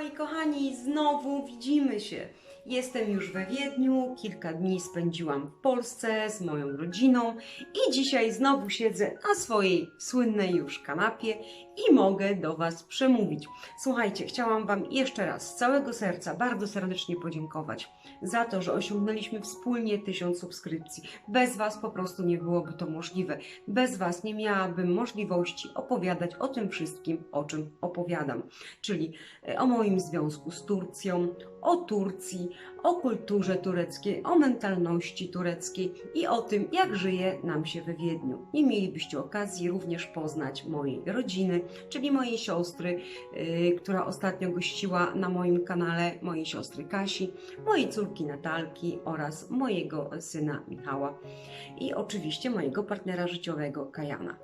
moi kochani, znowu widzimy się. Jestem już we Wiedniu, kilka dni spędziłam w Polsce z moją rodziną i dzisiaj znowu siedzę na swojej słynnej już kanapie i mogę do Was przemówić. Słuchajcie, chciałam Wam jeszcze raz z całego serca bardzo serdecznie podziękować za to, że osiągnęliśmy wspólnie tysiąc subskrypcji. Bez Was po prostu nie byłoby to możliwe. Bez Was nie miałabym możliwości opowiadać o tym wszystkim, o czym opowiadam. Czyli e, o moim związku z Turcją, o Turcji, o kulturze tureckiej, o mentalności tureckiej i o tym, jak żyje nam się we Wiedniu. I mielibyście okazji również poznać mojej rodziny, czyli mojej siostry, yy, która ostatnio gościła na moim kanale, mojej siostry Kasi, mojej córki Natalki oraz mojego syna Michała i oczywiście mojego partnera życiowego Kajana.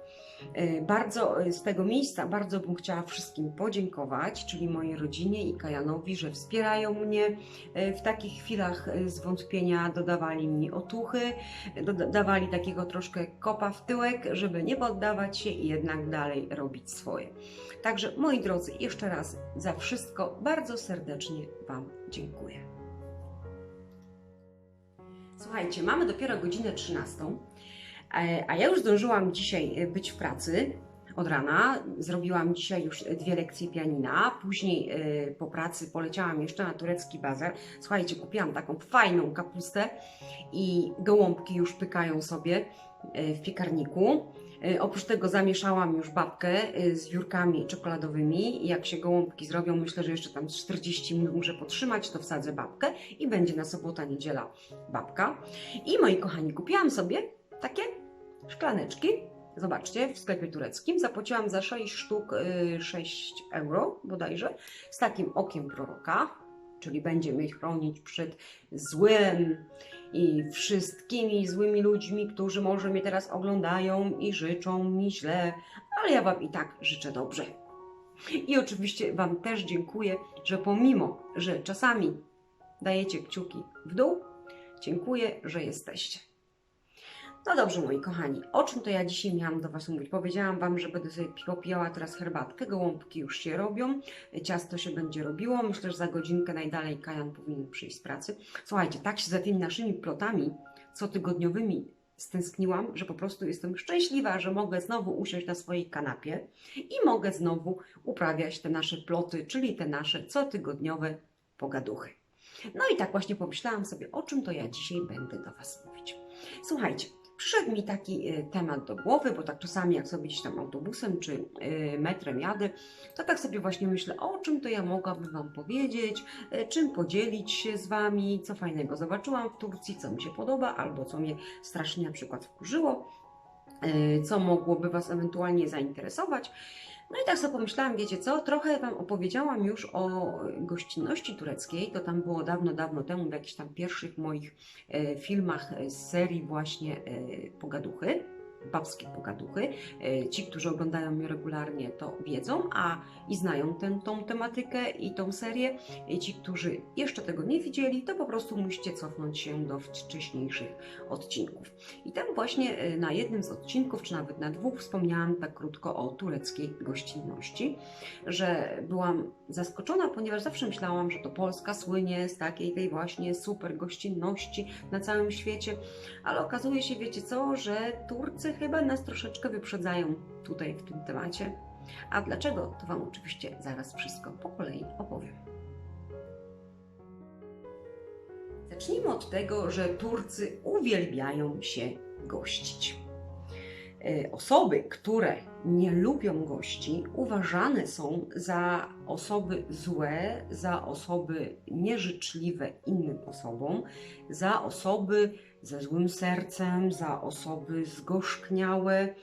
E, Bardzo e, z tego miejsca bardzo bym chciała wszystkim podziękować, czyli mojej rodzinie i Kajanowi, że wspierają mnie e, w takich chwilach zwątpienia, dodawali mi otuchy, doda- dawali takiego troszkę kopa w tyłek, żeby nie poddawać się i jednak dalej robić swoje. Także moi drodzy, jeszcze raz za wszystko bardzo serdecznie Wam dziękuję. Słuchajcie, mamy dopiero godzinę 13. E, A ja już zdążyłam dzisiaj e, być w pracy od rana. Zrobiłam dzisiaj już dwie lekcje pianina. Później e, po pracy poleciałam jeszcze na turecki bazar. Słuchajcie, kupiłam taką fajną kapustę i gołąbki już pykają sobie e, w piekarniku. E, Oprócz tego zamieszałam już babkę e, z wiórkami czekoladowymi. Jak się gołąbki zrobią, myślę, że jeszcze tam z 40 minut muszę potrzymać, to wsadzę babkę i będzie na sobota, niedziela babka. I moi kochani, kupiłam sobie takie szklaneczki. Zobaczcie, w sklepie tureckim zapłaciłam za 6 sztuk y, 6 euro bodajże, z takim okiem proroka, czyli będzie mnie chronić przed złem i wszystkimi złymi ludźmi, którzy może mnie teraz oglądają i życzą mi źle, ale ja Wam i tak życzę dobrze. I oczywiście Wam też dziękuję, że pomimo, że czasami dajecie kciuki w dół, dziękuję, że jesteście. No dobrze, moi kochani, o czym to ja dzisiaj miałam do Was mówić? Powiedziałam Wam, że będę sobie popijała teraz herbatkę, gołąbki już się robią, ciasto się będzie robiło, myślę, że za godzinkę najdalej Kajan powinien przyjść z pracy. Słuchajcie, tak się za tymi naszymi plotami cotygodniowymi stęskniłam, że po prostu jestem szczęśliwa, że mogę znowu usiąść na swojej kanapie i mogę znowu uprawiać te nasze ploty, czyli te nasze cotygodniowe pogaduchy. No i tak właśnie pomyślałam sobie, o czym to ja dzisiaj będę do Was mówić. Słuchajcie, przyszedł mi taki e, temat do głowy, bo tak czasami jak sobie gdzieś tam autobusem czy e, metrem jadę, to tak sobie właśnie myślę, o czym to ja mogłabym Wam powiedzieć, e, czym podzielić się z Wami, co fajnego zobaczyłam w Turcji, co mi się podoba, albo co mnie strasznie na przykład wkurzyło, co mogłoby Was ewentualnie zainteresować. No i tak sobie pomyślałam, wiecie co, trochę Wam opowiedziałam już o gościnności tureckiej, to tam było dawno, dawno temu w jakichś tam pierwszych moich e, filmach z serii właśnie e, Pogaduchy, babskie Pogaduchy. E, Ci, którzy oglądają mnie regularnie to wiedzą, a i znają tę, tematykę i tą serię. E, Ci, którzy jeszcze tego nie widzieli, to po prostu musicie cofnąć się do wcześniejszych odcinków. I tam właśnie e, na jednym z odcinków, czy nawet na dwóch, wspomniałam tak krótko o tureckiej gościnności, że byłam zaskoczona, ponieważ zawsze myślałam, że to Polska słynie z takiej tej właśnie super gościnności na całym świecie, ale okazuje się, wiecie co, że Turcy chyba nas troszeczkę wyprzedzają tutaj w tym temacie. A dlaczego, to Wam oczywiście zaraz wszystko po kolei opowiem. Zacznijmy od tego, że Turcy uwielbiają się gościć. E, Osoby, które nie lubią gości, uważane są za osoby złe, za osoby nieżyczliwe innym osobom, za osoby ze złym sercem, za osoby zgorzkniałe,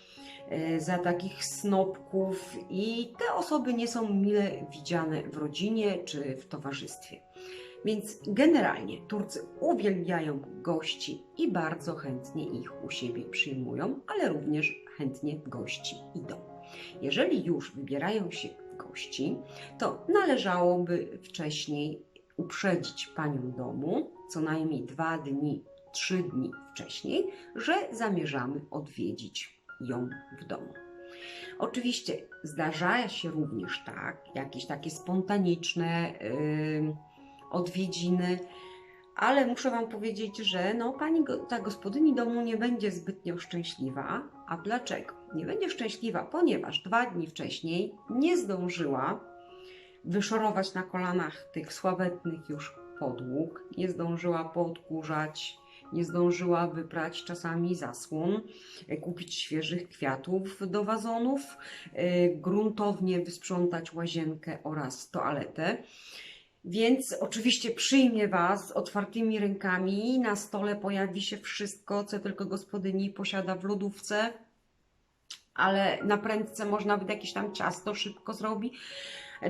e, za takich snopków i te osoby nie są mile widziane w rodzinie czy w towarzystwie. Więc generalnie Turcy uwielbiają gości i bardzo chętnie ich u siebie przyjmują, ale również chętnie gości idą. Jeżeli już wybierają się w gości, to należałoby wcześniej uprzedzić panią domu, co najmniej dwa dni, trzy dni wcześniej, że zamierzamy odwiedzić ją w domu. Oczywiście zdarza się również tak, jakieś takie spontaniczne ym, odwiedziny, ale muszę Wam powiedzieć, że no, pani, go- ta gospodyni domu nie będzie zbytnio szczęśliwa. A dlaczego? Nie będzie szczęśliwa, ponieważ dwa dni wcześniej nie zdążyła wyszorować na kolanach tych sławetnych już podłóg, nie zdążyła poodkurzać, nie zdążyła wyprać czasami zasłon, e, kupić świeżych kwiatów do wazonów, e, gruntownie wysprzątać łazienkę oraz toaletę. Więc oczywiście przyjmie Was otwartymi rękami. Na stole pojawi się wszystko, co tylko gospodyni posiada w lodówce, ale na prędce można by jakieś tam ciasto szybko zrobi.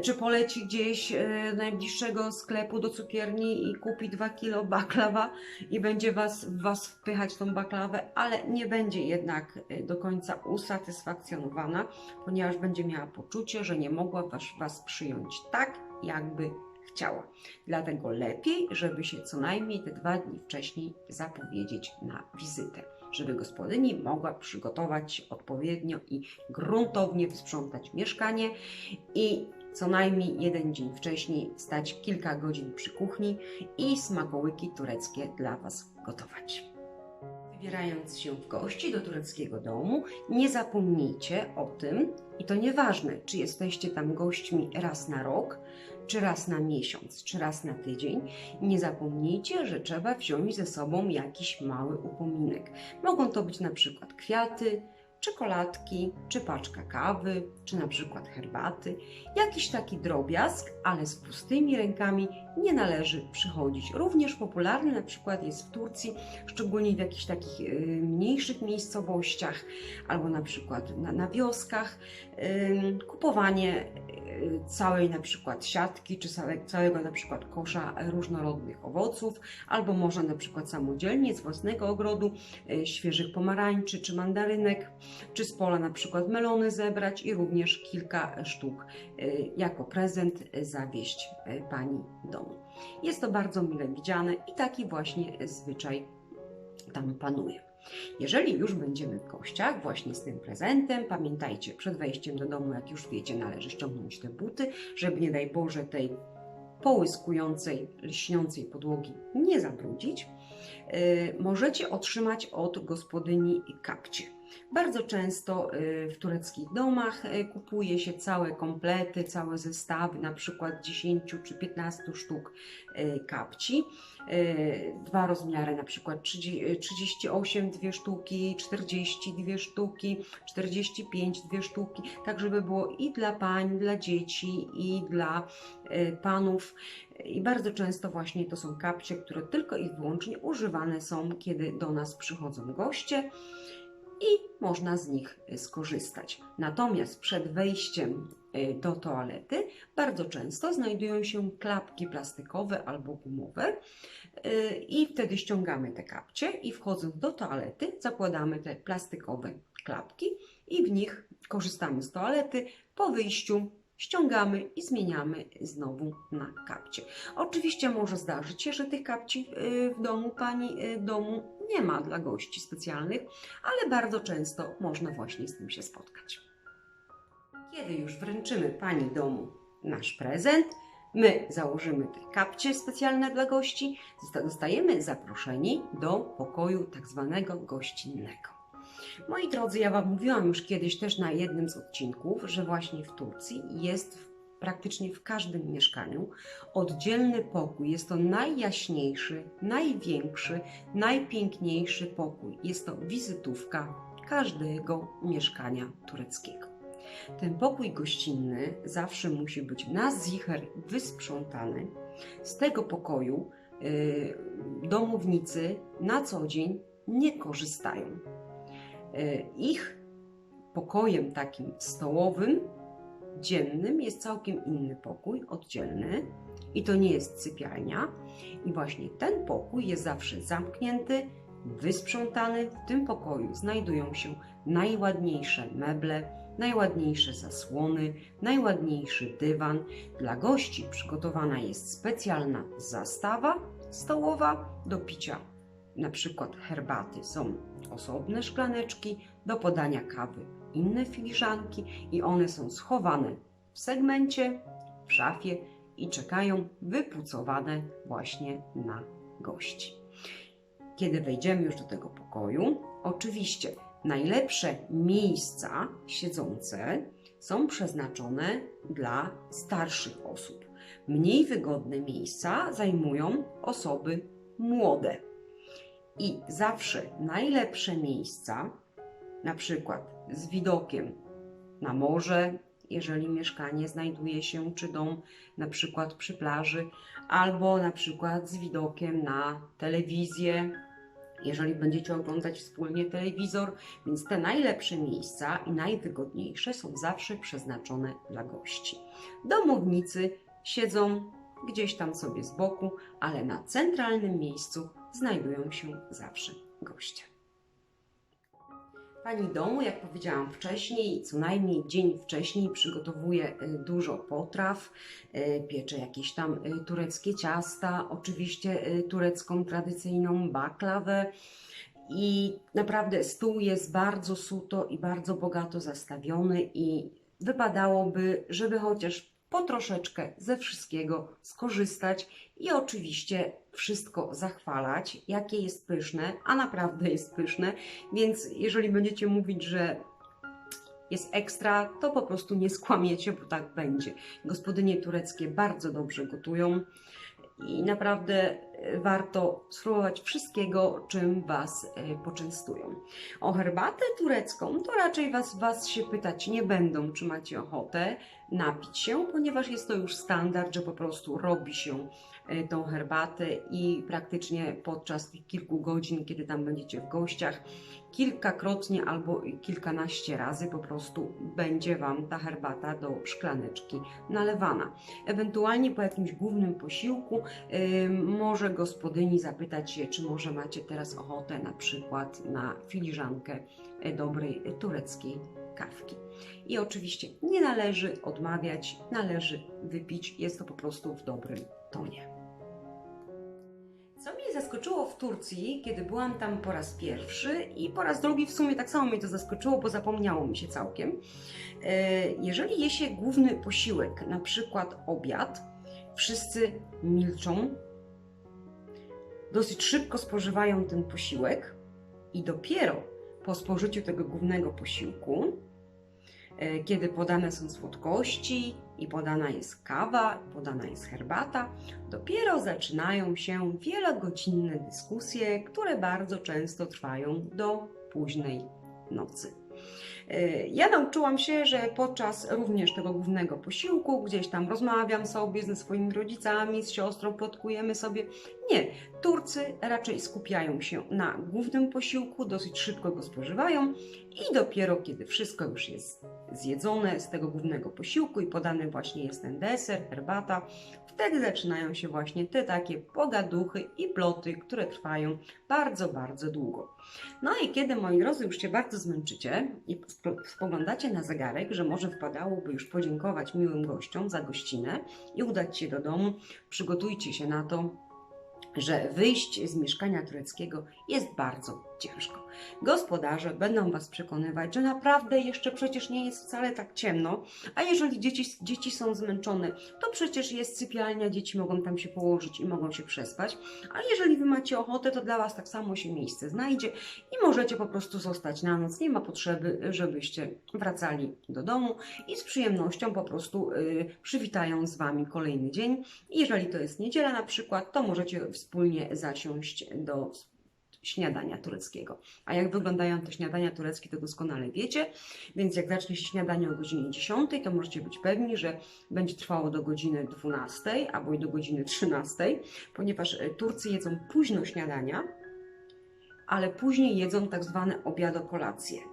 Czy poleci gdzieś e, do najbliższego sklepu do cukierni i kupi 2 kilo baklawa i będzie was, Was wpychać tą baklawę, ale nie będzie jednak e, do końca usatysfakcjonowana, ponieważ będzie miała poczucie, że nie mogła was, was przyjąć tak, jakby chciała. Dlatego lepiej, żeby się co najmniej te dwa dni wcześniej zapowiedzieć na wizytę, żeby gospodyni mogła przygotować odpowiednio i gruntownie wysprzątać mieszkanie i co najmniej jeden dzień wcześniej stać kilka godzin przy kuchni i smakołyki tureckie dla Was gotować. Wybierając się w gości do tureckiego domu, nie zapomnijcie o tym, i to nieważne, czy jesteście tam gośćmi raz na rok, czy raz na miesiąc, czy raz na tydzień, nie zapomnijcie, że trzeba wziąć ze sobą jakiś mały upominek. Mogą to być na przykład kwiaty, czekoladki, czy paczka kawy, czy na przykład herbaty. Jakiś taki drobiazg, ale z pustymi rękami nie należy przychodzić. Również popularny na przykład jest w Turcji, szczególnie w jakichś takich y, mniejszych miejscowościach, albo na przykład na, na wioskach, kupowanie całej na przykład siatki, czy całe, całego na przykład kosza różnorodnych owoców, albo można na przykład samodzielnie z własnego ogrodu y, świeżych pomarańczy czy mandarynek, czy z pola na przykład melony zebrać i również kilka sztuk y, jako prezent y, zawieść pani domu. Jest to bardzo mile widziane i taki właśnie zwyczaj tam panuje. Jeżeli już będziemy w gościach właśnie z tym prezentem, pamiętajcie, przed wejściem do domu, jak już wiecie, należy ściągnąć te buty, żeby nie daj Boże tej połyskującej, lśniącej podłogi nie zabrudzić. Yy, możecie otrzymać od gospodyni kapcie. Bardzo często yy, w tureckich domach yy, kupuje się całe komplety, całe zestawy, na przykład 10 czy 15 sztuk yy, kapci. Dwa rozmiary, na przykład 30 38 dwie sztuki, 40 dwie sztuki, 45 dwie sztuki, tak żeby było i dla pań, dla dzieci, i dla panów. I bardzo często właśnie to są kapcie, które tylko i wyłącznie używane są, kiedy do nas przychodzą goście i można z nich y, skorzystać. Natomiast przed wejściem y, do toalety bardzo często znajdują się klapki plastikowe albo gumowe y, i wtedy ściągamy te kapcie i wchodząc do toalety zakładamy te plastikowe klapki i w nich korzystamy z toalety. Po wyjściu ściągamy i zmieniamy znowu na kapcie. Oczywiście może zdarzyć się, że tych kapci y, w domu pani y, domu nie ma dla gości specjalnych, ale bardzo często można właśnie z tym się spotkać. Kiedy już wręczymy pani domu nasz prezent, my założymy te kapcie specjalne dla gości, zostajemy zaproszeni do pokoju tak zwanego gościnnego. Moi drodzy, ja Wam mówiłam już kiedyś też na jednym z odcinków, że właśnie w Turcji jest w, praktycznie w każdym mieszkaniu oddzielny pokój. Jest to najjaśniejszy, największy, najpiękniejszy pokój. Jest to wizytówka każdego mieszkania tureckiego. Ten pokój gościnny zawsze musi być na zicher wysprzątany. Z tego pokoju y, domownicy na co dzień nie korzystają. Y, Ich pokojem takim stołowym, dziennym jest całkiem inny pokój, oddzielny. I to nie jest sypialnia. I właśnie ten pokój jest zawsze zamknięty, wysprzątany. W tym pokoju znajdują się najładniejsze meble, najładniejsze zasłony, najładniejszy dywan. Dla gości przygotowana jest specjalna zastawa stołowa do picia na przykład herbaty są osobne szklaneczki, do podania kawy inne filiżanki i one są schowane w segmencie, w szafie i czekają wypucowane właśnie na gości. Kiedy wejdziemy już do tego pokoju, oczywiście najlepsze miejsca siedzące są przeznaczone dla starszych osób. Mniej wygodne miejsca zajmują osoby młode. I zawsze najlepsze miejsca, na przykład z widokiem na morze, jeżeli mieszkanie znajduje się, czy dom na przykład przy plaży, albo na przykład z widokiem na telewizję, jeżeli będziecie oglądać wspólnie telewizor, więc te najlepsze miejsca i najwygodniejsze są zawsze przeznaczone dla gości. Domownicy siedzą gdzieś tam sobie z boku, ale na centralnym miejscu znajdują się zawsze goście. Pani domu, jak powiedziałam wcześniej, co najmniej dzień wcześniej przygotowuje y, dużo potraw, y, piecze jakieś tam y, tureckie ciasta, oczywiście turecką tradycyjną baklawę. I naprawdę stół jest bardzo suto i bardzo bogato zastawiony i wypadałoby, żeby chociaż po troszeczkę ze wszystkiego skorzystać i oczywiście wszystko zachwalać, jakie jest pyszne, a naprawdę jest pyszne, więc jeżeli będziecie mówić, że jest ekstra, to po prostu nie skłamiecie, bo tak będzie. Gospodynie tureckie bardzo dobrze gotują i naprawdę warto spróbować wszystkiego, czym Was e, poczęstują. O herbatę turecką to raczej was, was się pytać nie będą, czy macie ochotę napić się, ponieważ jest to już standard, że po prostu robi się e, tą herbatę i praktycznie podczas tych kilku godzin, kiedy tam będziecie w gościach, kilkakrotnie albo kilkanaście razy po prostu będzie Wam ta herbata do szklaneczki nalewana. Ewentualnie po jakimś głównym posiłku yy, może gospodyni zapytać się, czy może macie teraz ochotę na przykład na filiżankę e, dobrej e, tureckiej kawki. I oczywiście nie należy odmawiać, należy wypić, jest to po prostu w dobrym tonie. Co mnie zaskoczyło w Turcji, kiedy byłam tam po raz pierwszy i po raz drugi w sumie tak samo mnie to zaskoczyło, bo zapomniało mi się całkiem. E, Jeżeli je się główny posiłek, na przykład obiad, wszyscy milczą, dosyć szybko spożywają ten posiłek i dopiero po spożyciu tego głównego posiłku, e, kiedy podane są słodkości i podana jest kawa, podana jest herbata, dopiero zaczynają się wielogodzinne dyskusje, które bardzo często trwają do późnej nocy. E, Ja nauczyłam się, że podczas również tego głównego posiłku, gdzieś tam rozmawiam sobie ze swoimi rodzicami, z siostrą, plotkujemy sobie. Nie, Turcy raczej skupiają się na głównym posiłku, dosyć szybko go spożywają i dopiero kiedy wszystko już jest zjedzone z tego głównego posiłku i podany właśnie jest ten deser, herbata, wtedy zaczynają się właśnie te takie pogaduchy i ploty, które trwają bardzo, bardzo długo. No i kiedy, moi drodzy, już się bardzo zmęczycie i spo- spoglądacie na zegarek, że może wpadałoby już podziękować miłym gościom za gościnę i udać się do domu, przygotujcie się na to, że wyjść z mieszkania tureckiego jest bardzo ciężko. Gospodarze będą Was przekonywać, że naprawdę jeszcze przecież nie jest wcale tak ciemno, a jeżeli dzieci, dzieci są zmęczone, to przecież jest sypialnia, dzieci mogą tam się położyć i mogą się przespać, ale jeżeli Wy macie ochotę, to dla Was tak samo się miejsce znajdzie i możecie po prostu zostać na noc. Nie ma potrzeby, żebyście wracali do domu i z przyjemnością po prostu y, przywitają z Wami kolejny dzień. Jeżeli to jest niedziela na przykład, to możecie wspólnie zasiąść do śniadania tureckiego. A jak wyglądają te śniadania tureckie, to doskonale wiecie, więc jak zacznie się śniadanie o godzinie 10, to możecie być pewni, że będzie trwało do godziny 12 albo i do godziny 13, ponieważ e, Turcy jedzą późno śniadania, ale później jedzą tak zwane obiado-kolacje.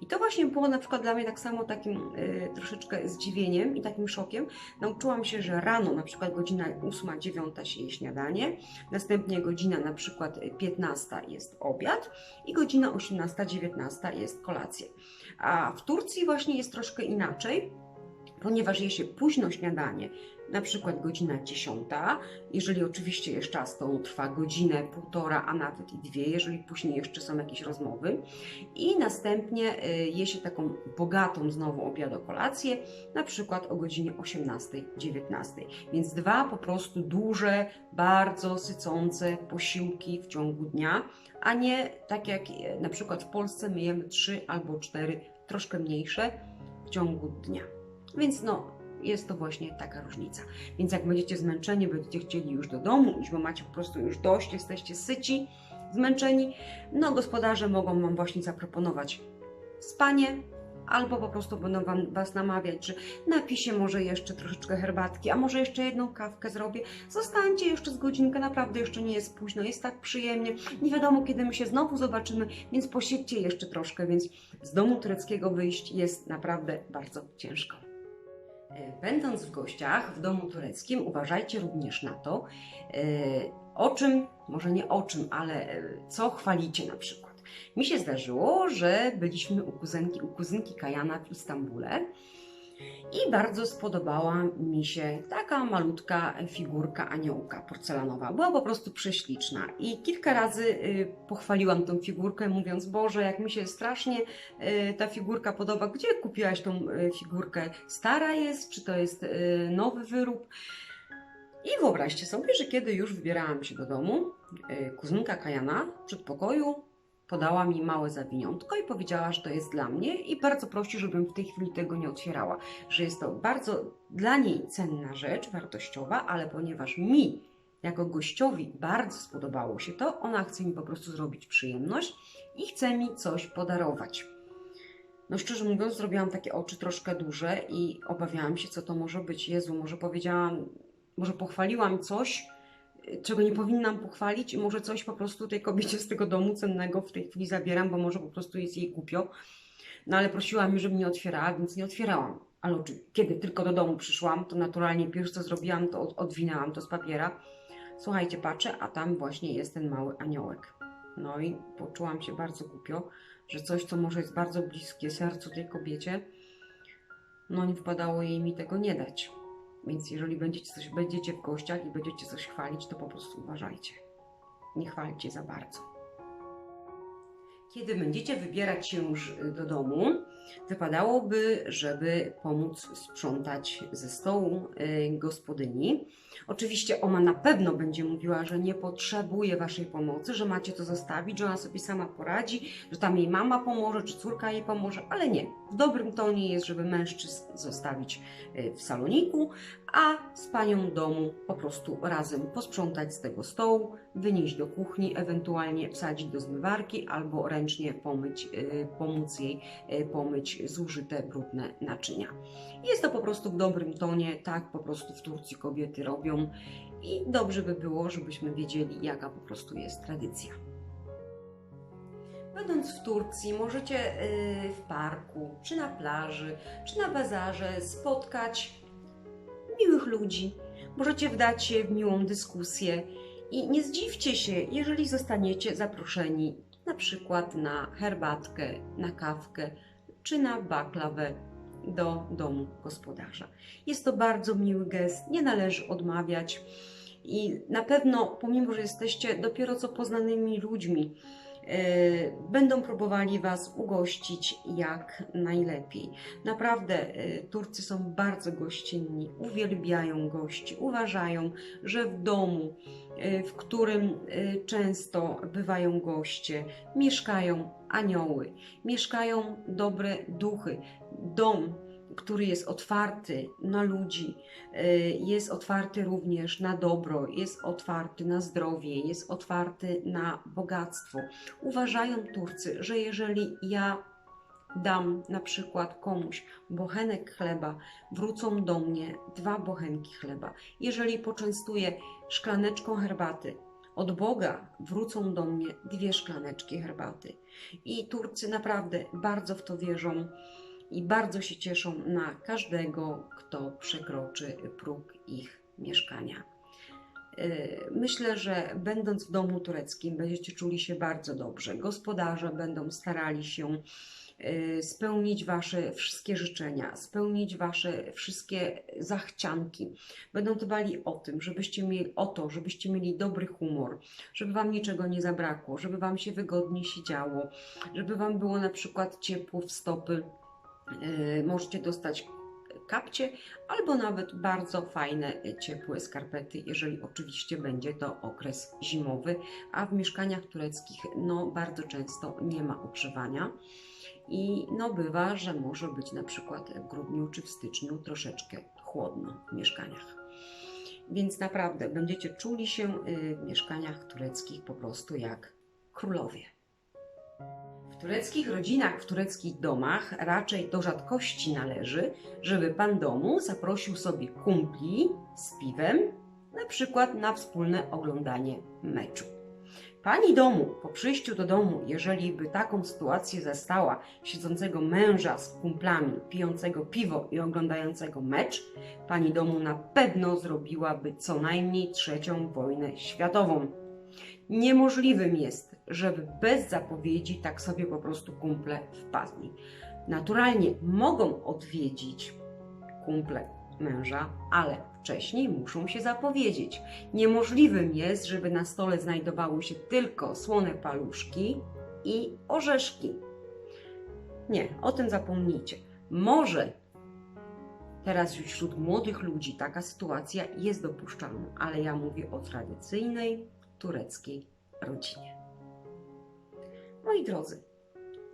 I to właśnie było na przykład dla mnie tak samo takim y, troszeczkę zdziwieniem i takim szokiem. Nauczyłam się, że rano na przykład godzina 8-9 się je śniadanie, następnie godzina na przykład 15 jest obiad i godzina 18-19 jest kolacja. A w Turcji właśnie jest troszkę inaczej. ponieważ je się późno śniadanie, na przykład godzina 10, jeżeli oczywiście jest czas, to trwa godzinę, półtora, a nawet i dwie, jeżeli później jeszcze są jakieś rozmowy. I następnie y, je się taką bogatą znowu obiadokolację, na przykład o godzinie 18-19. Więc dwa po prostu duże, bardzo sycące posiłki w ciągu dnia, a nie tak jak e, na przykład w Polsce my jemy trzy albo cztery, troszkę mniejsze w ciągu dnia. Więc no, jest to właśnie taka różnica. Więc jak będziecie zmęczeni, będziecie chcieli już do domu iść, bo macie po prostu już dość, jesteście syci, zmęczeni, no gospodarze mogą Wam właśnie zaproponować spanie, albo po prostu będą wam, Was namawiać, że napisie może jeszcze troszeczkę herbatki, a może jeszcze jedną kawkę zrobię. Zostańcie jeszcze z godzinkę, naprawdę jeszcze nie jest późno, jest tak przyjemnie. Nie wiadomo, kiedy my się znowu zobaczymy, więc posiedźcie jeszcze troszkę, więc z domu tureckiego wyjść jest naprawdę bardzo ciężko. E, Będąc w gościach w domu tureckim, uważajcie również na to, e, o czym, może nie o czym, ale e, co chwalicie na przykład. Mi się zdarzyło, że byliśmy u kuzynki, u kuzynki Kajana w Istambule i bardzo spodobała mi się taka malutka figurka aniołka porcelanowa. Była po prostu prześliczna i kilka razy y, pochwaliłam tą figurkę, mówiąc: Boże, jak mi się strasznie y, ta figurka podoba. Gdzie kupiłaś tą y, figurkę? Stara jest, czy to jest nowy wyrób? I wyobraźcie sobie, że kiedy już wybierałam się do domu, kuzynka Kajana w przedpokoju podała mi małe zawiniątko i powiedziała, że to jest dla mnie i bardzo prosi, żebym w tej chwili tego nie otwierała, że jest to bardzo dla niej cenna rzecz, wartościowa, ale ponieważ mi jako gościowi bardzo spodobało się to, ona chce mi po prostu zrobić przyjemność i chce mi coś podarować. No szczerze mówiąc, zrobiłam takie oczy troszkę duże i obawiałam się, co to może być. Jezu, może powiedziałam, może pochwaliłam coś, czego nie powinnam pochwalić i może coś po prostu tej kobiecie z tego domu cennego w tej chwili zabieram, bo może po prostu jest jej głupio. No ale prosiła mnie, żebym nie otwierała, więc nie otwierałam. Ale kiedy tylko do domu przyszłam, to naturalnie pierwsze co zrobiłam, to od- odwinęłam to z papiera. Słuchajcie, patrzę, a tam właśnie jest ten mały aniołek. No i poczułam się bardzo głupio, że coś, co może jest bardzo bliskie sercu tej kobiecie, no nie wypadało jej mi tego nie dać. Więc jeżeli będziecie, coś, będziecie w gościach i będziecie coś chwalić, to po prostu uważajcie. Nie chwalcie za bardzo. Kiedy będziecie wybierać się już y, do domu, wypadałoby, żeby pomóc sprzątać ze stołu y, gospodyni. Oczywiście ona na pewno będzie mówiła, że nie potrzebuje Waszej pomocy, że macie to zostawić, że ona sobie sama poradzi, że tam jej mama pomoże, czy córka jej pomoże, ale nie. W dobrym tonie jest, żeby mężczyzn zostawić y, w saloniku, a z panią domu po prostu razem posprzątać z tego stołu, wynieść do kuchni, ewentualnie wsadzić do zmywarki albo ręcznie pomyć, y, pomóc jej y, pomyć zużyte, brudne naczynia. Jest to po prostu w dobrym tonie, tak po prostu w Turcji kobiety robią i dobrze by było, żebyśmy wiedzieli, jaka po prostu jest tradycja. Będąc w Turcji, możecie y, w parku, czy na plaży, czy na bazarze spotkać miłych ludzi. Możecie wdać się w miłą dyskusję i nie zdziwcie się, jeżeli zostaniecie zaproszeni na przykład na herbatkę, na kawkę czy na baklawę do domu gospodarza. Jest to bardzo miły gest, nie należy odmawiać i na pewno, pomimo że jesteście dopiero co poznanymi ludźmi, będą próbowali Was ugościć jak najlepiej. Naprawdę e, Turcy są bardzo gościnni, uwielbiają gości, uważają, że w domu, e, w którym e, często bywają goście, mieszkają anioły, mieszkają dobre duchy. Dom, który jest otwarty na ludzi, e, jest otwarty również na dobro, jest otwarty na zdrowie, jest otwarty na bogactwo. Uważają Turcy, że jeżeli ja dam na przykład komuś bochenek chleba, wrócą do mnie dwa bochenki chleba. Jeżeli poczęstuję szklaneczką herbaty, od Boga wrócą do mnie dwie szklaneczki herbaty. I Turcy naprawdę bardzo w to wierzą i bardzo się cieszą na każdego, kto przekroczy próg ich mieszkania. Y, Myślę, że będąc w domu tureckim będziecie czuli się bardzo dobrze. Gospodarze będą starali się y, spełnić Wasze wszystkie życzenia, spełnić Wasze wszystkie zachcianki. Będą dbali o tym, żebyście mieli o to, żebyście mieli dobry humor, żeby Wam niczego nie zabrakło, żeby Wam się wygodnie siedziało, żeby Wam było na przykład ciepło w stopy. Y, Możecie dostać kapcie albo nawet bardzo fajne, y, ciepłe skarpety, jeżeli oczywiście będzie to okres zimowy, a w mieszkaniach tureckich no bardzo często nie ma ogrzewania. I no bywa, że może być na przykład w grudniu czy w styczniu troszeczkę chłodno w mieszkaniach. Więc naprawdę będziecie czuli się y, w mieszkaniach tureckich po prostu jak królowie. W tureckich rodzinach, w tureckich domach raczej do rzadkości należy, żeby pan domu zaprosił sobie kumpli z piwem, na przykład na wspólne oglądanie meczu. Pani domu, po przyjściu do domu, jeżeli by taką sytuację zastała, siedzącego męża z kumplami, pijącego piwo i oglądającego mecz, pani domu na pewno zrobiłaby co najmniej trzecią wojnę światową. Niemożliwym jest, żeby bez zapowiedzi tak sobie po prostu kumple wpadli. Naturalnie mogą odwiedzić kumple męża, ale wcześniej muszą się zapowiedzieć. Niemożliwym jest, żeby na stole znajdowały się tylko słone paluszki i orzeszki. Nie, o tym zapomnijcie. Może teraz już wśród młodych ludzi taka sytuacja jest dopuszczalna, ale ja mówię o tradycyjnej tureckiej rodzinie. Moi drodzy,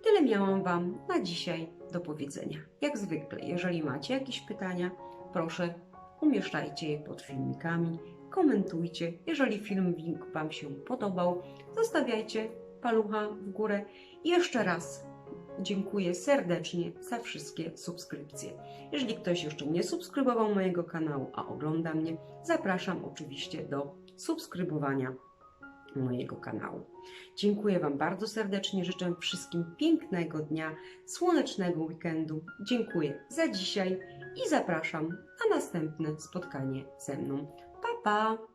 tyle miałam Wam na dzisiaj do powiedzenia. Jak zwykle, jeżeli macie jakieś pytania, proszę umieszczajcie je pod filmikami, komentujcie. Jeżeli filmik Wam się podobał, zostawiajcie palucha w górę. I jeszcze raz dziękuję serdecznie za wszystkie subskrypcje. Jeżeli ktoś jeszcze nie subskrybował mojego kanału, a ogląda mnie, zapraszam oczywiście do subskrybowania mojego kanału. Dziękuję Wam bardzo serdecznie, życzę wszystkim pięknego dnia, słonecznego weekendu. Dziękuję za dzisiaj i zapraszam na następne spotkanie ze mną. Pa, pa!